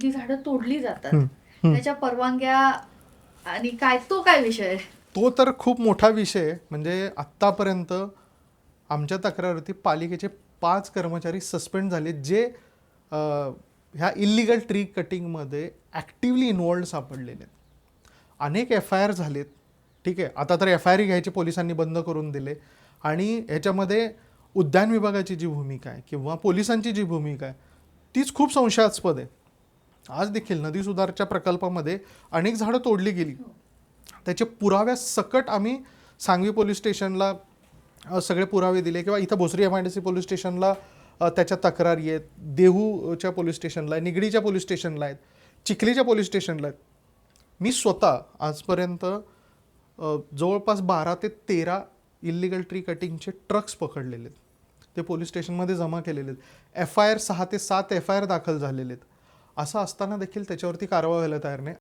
जी झाडं तोडली जातात. त्याच्या परवानग्या आणि काय तो काय विषय? तो तर खूप मोठा विषय. म्हणजे आत्तापर्यंत आमच्या तक्रारवरती पालिकेचे पाच कर्मचारी सस्पेंड झाले जे अं, ह्या इलिगल ट्री कटिंगमध्ये ॲक्टिवली इन्वॉल्ड सापडलेले आहेत. अनेक एफ आय आर झालेत. ठीक आहे आता तर एफ आय आर घ्यायचे पोलिसांनी बंद करून दिले. आणि ह्याच्यामध्ये उद्यान विभागाची जी भूमिका आहे किंवा पोलिसांची जी भूमिका आहे तीच खूप संशयास्पद आहे. आज देखील नदी सुधारच्या प्रकल्पामध्ये अनेक झाडं तोडली गेली. त्याचे पुराव्या सकट आम्ही सांगवी पोलीस स्टेशनला सगळे पुरावे दिले किंवा इथं Bhosari M I D C police स्टेशनला त्याच्या तक्रारी आहेत. देहूच्या पोलीस स्टेशनला आहे निगडीच्या पोलीस स्टेशनला आहेत चिखलीच्या पोलीस स्टेशनला आहेत. मी स्वतः आजपर्यंत जवळपास बारा ते तेरा इलिगल ट्री कटिंगचे ट्रक्स पकडलेले आहेत. ते पोलीस स्टेशनमध्ये जमा केलेले आहेत. एफ आय आर सहा ते सात एफ आय आर दाखल झालेले आहेत. असं असताना देखील त्याच्यावरती कारवाई व्हायला तयार नाही.